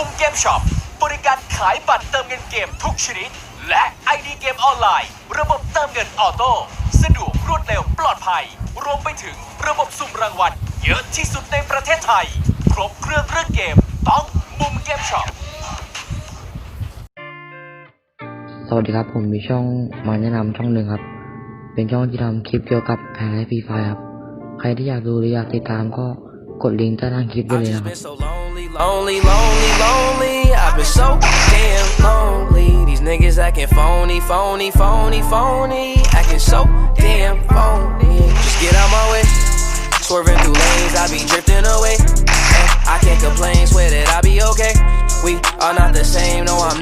มุมเกมช็อปบริการขายบัตรเติมเงินเกมทุกชนิด และ ID เกมออนไลน์ ระบบเติมเงินออโต้สะดวกรวดเร็วปลอดภัย รวมไปถึงระบบสุ่มรางวัลเยอะที่สุดในประเทศไทย ครบเครื่องเรื่องเกม ต้องมุมเกมช็อปสวัสดีครับ ผมมีช่องมาแนะนำช่องหนึ่งครับ เป็นช่องที่ทำคลิปเกี่ยวกับไฮไลท์ฟรีไฟครับ ใครที่อยากดูหรืออยากติดตามก็ กดลิงก์ใต้ล่างคลิปได้ I've เลย just นะครับ been so lonely, lonely, lonely, lonely. I've been so damn lonely. These niggas acting phony, phony, phony, phony. Acting so damn phony. Just get out my way. Swerving through lanes, I be drifting away. Eh, I can't complain, swear that I be okay. We are not the same, no, I'm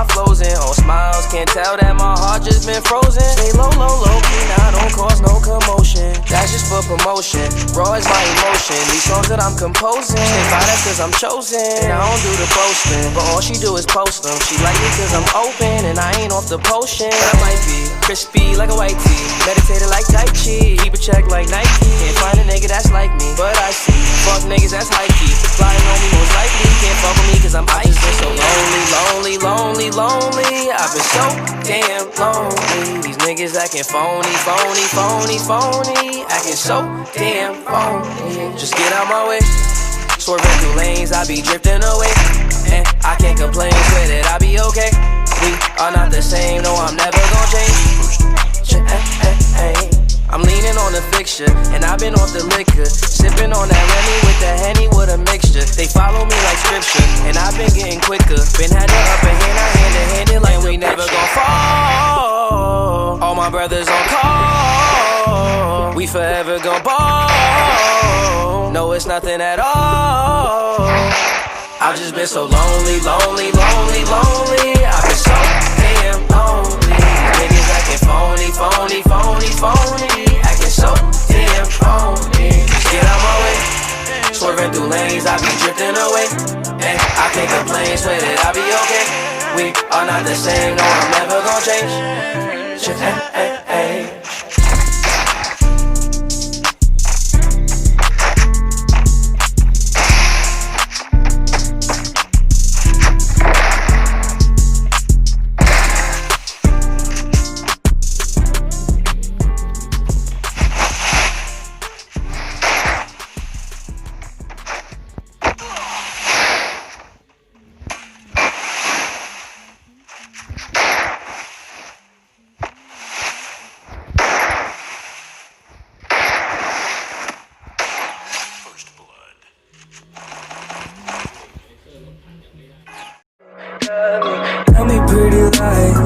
my flows in. On smiles, can't tell that my heart just been frozen. Stay low, low, low key, now don't cause no commotion. That's just for promotion. Raw is my emotion. These songs that I'm composing, Stay by that's cause I'm chosen. And I don't do the boasting, but all she do is post them. She like me cause I'm open and I ain't off the potion. I might be crispy like a white tee, meditated like Tai Chi, keep a check like Nike. Can't find a nigga that's like me, but I see. Fuck niggas that's high lonely. I've been so damn lonely. These niggas acting phony, phony, phony, phony. Acting so damn phony. Just get out my way. Swerving through lanes, I be drifting away. And I can't complain, swear that I be okay. We are not the same, no, I'm never gonna change. Ch-. I'm leaning on the fixture, and I've been off the liquor. Sipping on that Remy with the brothers on call. We forever gon' ball. No, it's nothing at all. I've just been so lonely, lonely, lonely, lonely. I've been so damn lonely. Niggas acting phony, phony, phony, phony. Acting so damn phony. Get out my way. Swerving through lanes, I be drifting away. And I can't complain, swear that I be okay. We are not the same, no, I'm never gonna change. Ch-